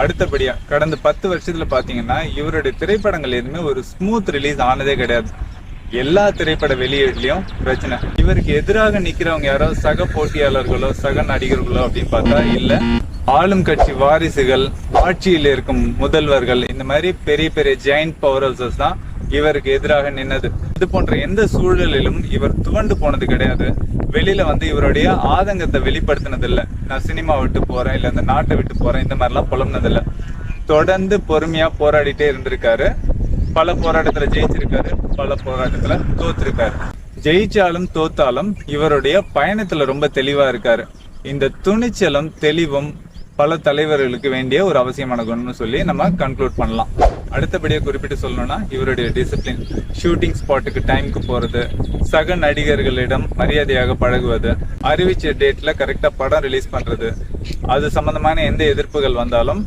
அடுத்தபடியா கடந்த பத்து வருஷத்துல பாத்தீங்கன்னா இவருடைய திரைப்படங்கள் எதுவுமே ஒரு ஸ்மூத் ரிலீஸ் ஆனதே கிடையாது. எல்லா திரைப்பட வெளியீடுலயும் பிரச்சனை. இவருக்கு எதிராக நிக்கிறவங்க யாரோ சக போட்டியாளர்களோ சக நடிகர்களோ அப்படின்னு பார்த்தா இல்ல. ஆளும் கட்சி வாரிசுகள் ஆட்சியில் இருக்கும் முதல்வர்கள் இந்த மாதிரி பெரிய பெரிய ஜெயின்ட் பவர் ஹவுசஸ் தான் இவருக்கு எதிராக நின்னது. இது போன்ற எந்த சூழலிலும் இவர் துவண்டு போனது கிடையாது. வெளியில வந்து இவருடைய ஆதங்கத்தை வெளிப்படுத்தினது இல்ல நான் சினிமா விட்டு போறேன் இல்ல இந்த நாட்டை விட்டு போறேன் இந்த மாதிரிலாம் புலம்புனது இல்ல தொடர்ந்து பொறுமையா போராடிட்டே இருந்திருக்காரு. பல போராட்டத்துல ஜெயிச்சிருக்காரு. பல போராட்டத்துல தோத்திருக்காரு. ஜெயிச்சாலும் தோத்தாலும் இவருடைய பயணத்துல ரொம்ப தெளிவா இருக்காரு. இந்த துணிச்சலும் தெளிவும் பல தலைவர்களுக்கு வேண்டிய ஒரு அவசியமான குணம்னு சொல்லி நம்ம கன்க்ளூட் பண்ணலாம். அடுத்தபடியாக குறிப்பிட்டு சொல்லணும்னா இவருடைய டிசிப்ளின் ஷூட்டிங் ஸ்பாட்டுக்கு டைம்க்கு போறது சக நடிகர்களிடம் மரியாதையாக பழகுவது அறிவிச்ச டேட்ல கரெக்டா படம் ரிலீஸ் பண்றது அது சம்பந்தமான எந்த எதிர்ப்புகள் வந்தாலும்